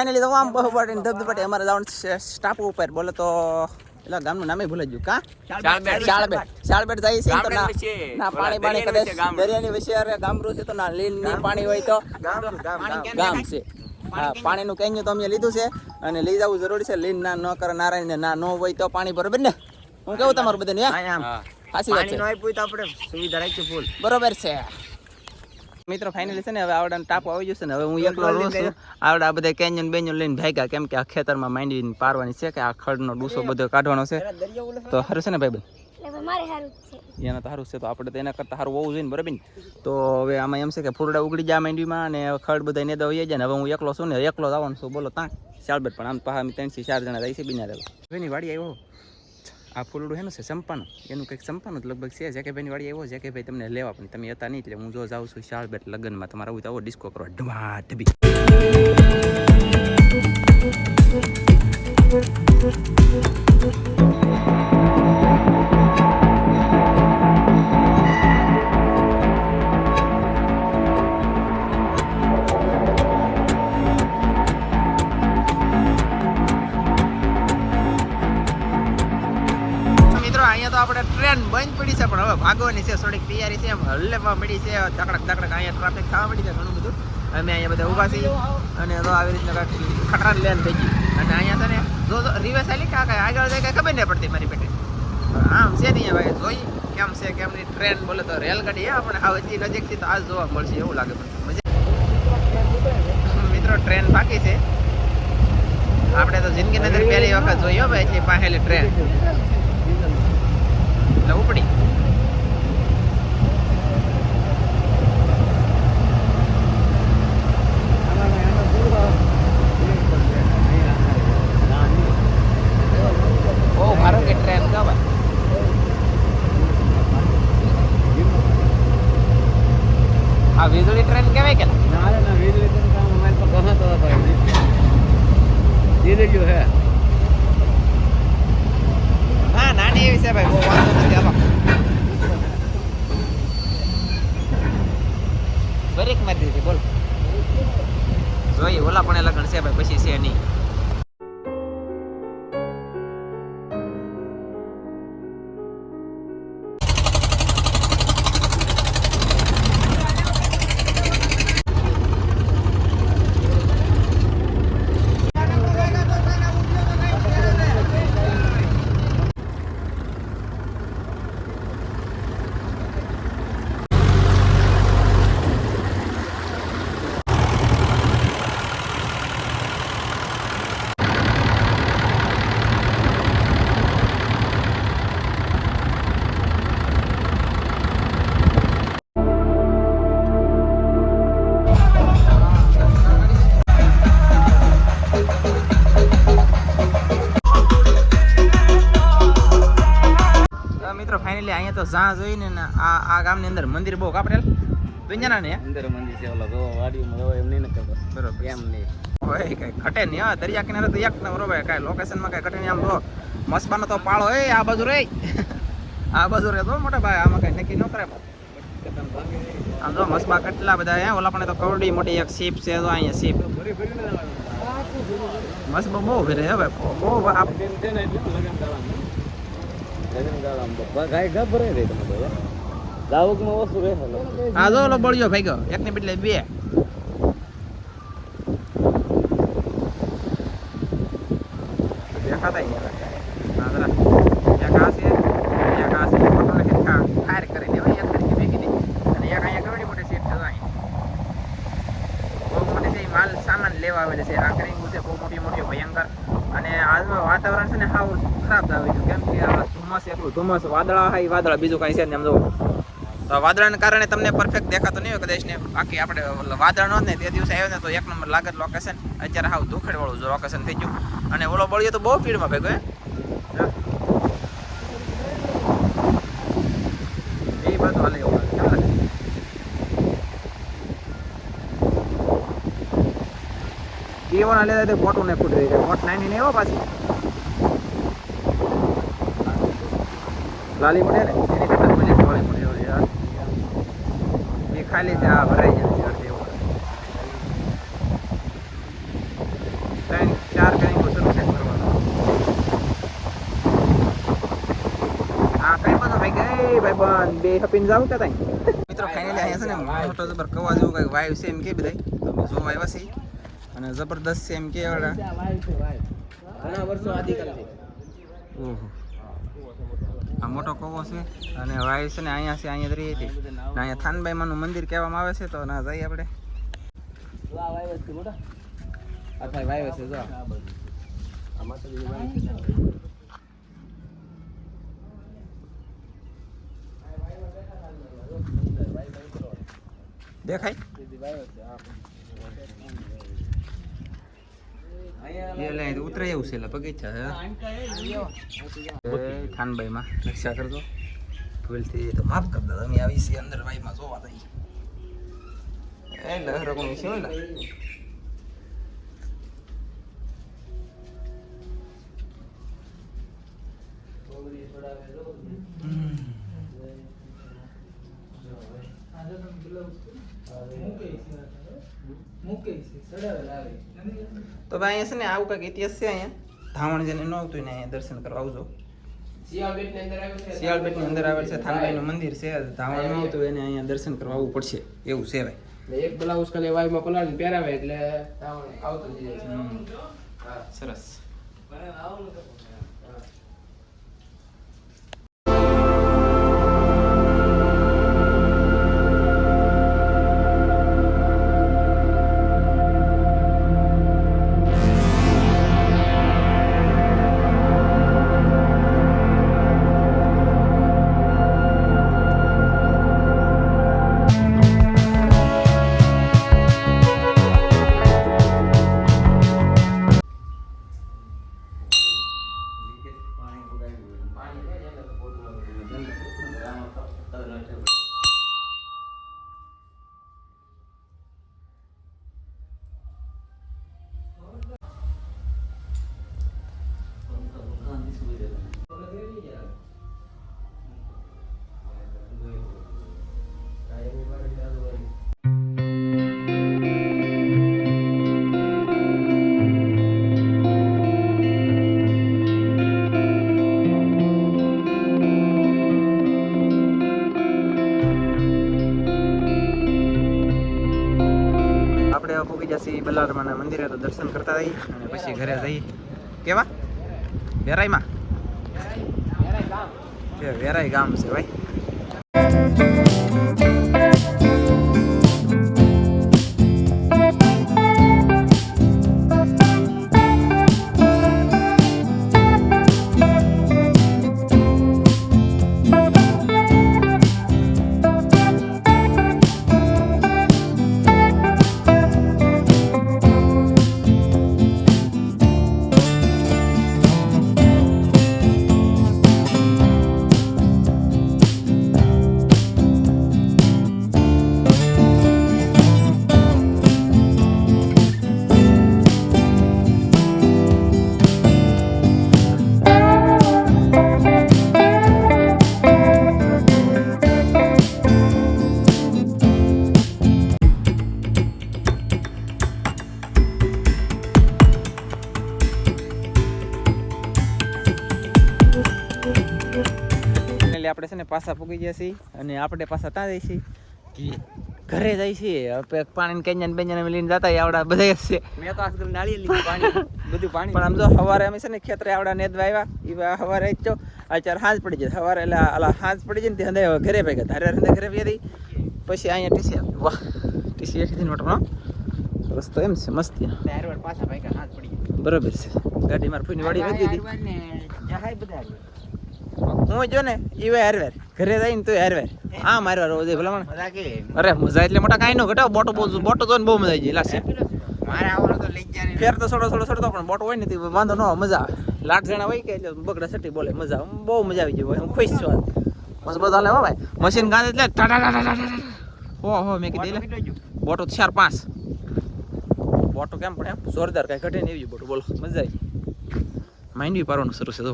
Finally તો આમ બહુ પાટીને ધબધબાટી અમારે જવાનું સ્ટાપ ઉપર. બોલે તો એટલે ગામનું નામે ભૂલાઈ ગયું. કા? શાળબેટ. શાળબેટ જાય છે તો ના. ના પાણી પાણી કદાચ દરિયાની વિશે ગામરું છે તો ના લીલની પાણી હોય તો ગામ છે. હા પાણીનું કેન્યું તો અમે લીધું છે. અને લઈ જવું જરૂરી છે. લીન ના ન કરે નારાયણ ને ના ન હોય તો પાણી બરોબર ને? હું કેવું તમારું બધાને. સાચી વાત પાણી નો છે તો આપણે સુવિધા રાખીએ ફૂલ. બરોબર છે. મિત્રો ફાઇનલી છે ને હવે આવડા ટાપો આવી જશે ને હવે હું એકલો રહું છું. આવડા બધા કેન્યન બેન્યન લઈને ભાગ્યા કેમ કે આ ખેતરમાં માંડીને પારવાની છે કે આ ખડનો ડૂસો બધો કાઢવાનો છે. તો સારું? છે ને ભાઈ છે. એના તો સારું છે તો આપણે તો એના કરતાં સારું હોવું જોઈએ ને બરાબર ને? તો હવે આમાં એમ છે કે ફૂરડા ઉગડી જાય માંડવીમાં અને ખડ બધા ને દવા જાય ને હવે હું એકલો છું ને એકલો જ આવવાનું છું. બોલો ત્યાં ચાલબેટ પણ આમ પાછા ત્રણથી ચાર જણા જાય છે બિના રહેવા. વાડી આવ્યો? આ ફૂલડું એનું છે સંપાનું. એનું કંઈક સંપાનું લગભગ છે. જે કે ભાઈની વાળી આવ્યો જે કે ભાઈ તમને લેવા, પણ તમે હતા નહીં એટલે હું જો જાઉં છું શાળબેટ લગ્નમાં. તમારા આવું આવો ડિસ્કો કરવા. ઢમા ઢબી મિત્રો ટ્રેન બંધ પડી છે, પણ હવે ભાગવાની છે, થોડીક તૈયારી છે, એમ હલ્લેવા મળી છે ધકડક ધકડક અહીંયા ટ્રાફિક થવા મળી છે ઘણું બધું. અમે અહીંયા બધા ઊભા છીએ અને તો આવી રીતના કાંઈક લેન થઈ ગઈ અને અહીંયા તને જો રિવર્સ આલી કાંઈ આગળ જાય કાંઈ ખબર નહીં પડતી મારી પેટે. આમ છે નહીં ભાઈ, જોઈ કેમ છે, કેમ ની ટ્રેન બોલે તો રેલગાડી, હે, પણ આ હજી નજીકથી તો આ જોવા મળશે, એવું લાગે મને. મિત્રો ટ્રેન બાકી છે. આપણે તો જિંદગીની અંદર પહેલી વખત જોઈ હો ભાઈ એટલી પાહેલી ટ્રેન એટલે ઉપડી બહુ ભારો કે ટ્રેન કા ભાઈ આ વીજળી ટ્રેન કહેવાય કે ના નાની એવી છે ભાઈ બહુ વાંધો નથી હાલો બ્રેક મારી દીધી બોલ. જોઈએ ઓલા પણ લગન છે ભાઈ પછી છે નહીં. તો જ્યાં જોઈને ને આ આ ગામની અંદર મંદિર બહુ કાપરેલ. દુનિયાના ને? અંદર મંદિર છે ઓલા જો વાડીમાં હોય એમ નહીં ખબર. બરોબર. એમ નહીં. હોય કઈ ઘટે નહીં હા દરિયા કિનારે તો એક ભાઈ કાંઈ લોકેશનમાં કાંઈ ઘટે નહીં આમ તો. મસ્બાનો તો પાળો એ આ બાજુ રે આ બાજુ રે તો મોટા ભાઈ આમાં કઈ નક્કી ન કરે આમ જો મસ્બા કેટલા બધા હે ઓલા પણ તો કવડી મોટી એક શીપ છે તો અહીંયા શીપ. મસ્બા બહુ ફેરે હે ભાઈ બહુ ગાય ગભરાઈ રહી તમે તો દાવકમાં ઓછું રહે આ જો ઓલો બળ્યો ભાઈ ગયો એક ને બદલે બે. દેખાતા ય યાર આ જરા એક આ છે એક આ છે ફોટો ને ખેંચા ફાયર કરી દેવાય એક તરીકે ભેગી દે અને એક અહીંયા કેવડી મોટી સીટ છે અહીં બહુ મોટી છે ઈ માલ સામાન લેવા આવેલી છે આ ક્રેંગુ છે બહુ મોટી મોટી ભયંકર અને આજનું હાવ ખરાબ આવી છે કેમ કે આ ધુમ્મસ એટલું, ધુમ્મસ વાદળા હાઈ વાદળા બીજું કાંઈ છે ને એમ જો. તો વાદળાને કારણે તમને પરફેક્ટ દેખાતો નહીં હોય કદાચ ને. બાકી આપણે વાદળ નો ને તે દિવસે આવ્યો ને તો એક નંબર લાગે લોકેશન અત્યારે હાવ દુખડવાળું જો લોકેશન થઈ ગયું. અને ઓલો બળિયો તો બહુ ભીડમાં ભેગો હે. એ બધું હાલે એવું લાગે. કેમ લાગે? કેવો ના લેતા મોટું ને ફૂટ રહી છે મોટ નાની ને એવો પાછી. લાલી મળે ને? એની કરતા બજેટ વાળી મળે એવી યાર. એ ખાલી ત્યાં ભરાઈ જાય અડધી એવું ત્રણ ચાર કઈ શરૂ છે કરવાનો. હા કઈ પણ ભાઈ ગઈ ભાઈ બંધ બે હપીને જાવ કે તઈ? મિત્રો ફાઇનલી અહીંયા છે ને મોટો જબર કવા જેવું કઈ વાયુ છે એમ કે બધા તમે જોવા આવ્યા છે અને જબરદસ્ત છે એમ કે વાળા. ઘણા વર્ષો ઓહો. આ મોટો કવો છે અને વાયુ છે ને અહીંયા છે, અહીંયા રહી હતી અહીંયા થાનબાઈ માનું મંદિર કહેવામાં આવે છે, તો ના જઈએ આપણે. દેખાય એ એવું છે બગીચા છે એ થાનબાઈમાં રક્ષા કરજો. ભૂલથી તો માફ કર દો, અમે આવી છીએ અંદર વાઈમાં જોવા દઈ એ તો ભાઈ અહીંયા છે ને આવું કંઈક ઇતિહાસ છે અહીંયા. ધાવણ જેને ન આવતું ને અહીંયા દર્શન કરવા આવજો. શિયાળબેટની અંદર આવેલ છે. થાનભાઈ નું મંદિર છે ધાવણ ન આવતું એને અહીંયા દર્શન કરવા આવવું પડશે એવું છે ભાઈ એક બ્લાઉઝ ખાલી વાયુમાં પલાળી પહેરાવે એટલે ધાવણ આવતું. સરસ. પૂગી જશે બલારમાના મંદિરે તો દર્શન કરતા જઈએ અને પછી ઘરે જઈએ કેવા? વેરાઈમાં? છે વેરાઈ ગામ છે ભાઈ. ને પાછા પૂગી ગયા છીએ અને આપણે પાછા ત્યાં જઈએ છીએ. ઘરે જાય છે આપણે પાણી કેન્જન બેન્જન અમે લઈને જતા આવડા બધા છે. મેં તો આજકાલ નાળી લીધું પાણી બધું પાણી. પણ આમ જો સવારે અમે છે ને ખેતરે આવડા નેદવા આવ્યા. એ સવારે જ તો અત્યારે હાંજ પડી જાય. સવારે એટલે આલા હાંજ પડી જાય ને તે ઘરે ભેગા ધારે હંદે ઘરે ભેગી પછી અહીંયા ટીસી વાહ ટીસી એથી મોટો રસ્તો એમ છે મસ્તી. બરોબર છે. ગાડી માર ફૂની વાડી વધી હતી. હું જો ને ઈ હેરવેર. ઘરે જઈને તો હેરવેર. આ મારવા રોજ ભલામણ અરે મજા એટલે મોટા કાઈ નો ઘટાવ બોટો બહુ બોટો જોઈને બહુ મજા આવી જાય લાગશે મારે આવવાનું તો લઈ જ જાય ફેર તો છોડો છોડો છોડતો પણ બોટો હોય ને તે વાંધો ન મજા આવે. લાટ જણા હોય કે એટલે બગડા સટી બોલે મજા બહુ મજા આવી જાય હું ખુશ છું. મસ્ત બધા લેવા ભાઈ મશીન ગાંધે એટલે ટાટા ટાટા ટા ટા ટા ટા. હો હો મેં કીધી બોટો ચાર પાંચ. બોટો કેમ પણ એમ? જોરદાર કાંઈ ઘટે ને એવી બોટો. બોલો મજા આવી. માઇન્ડ બી પારવાનું શરૂ છે તો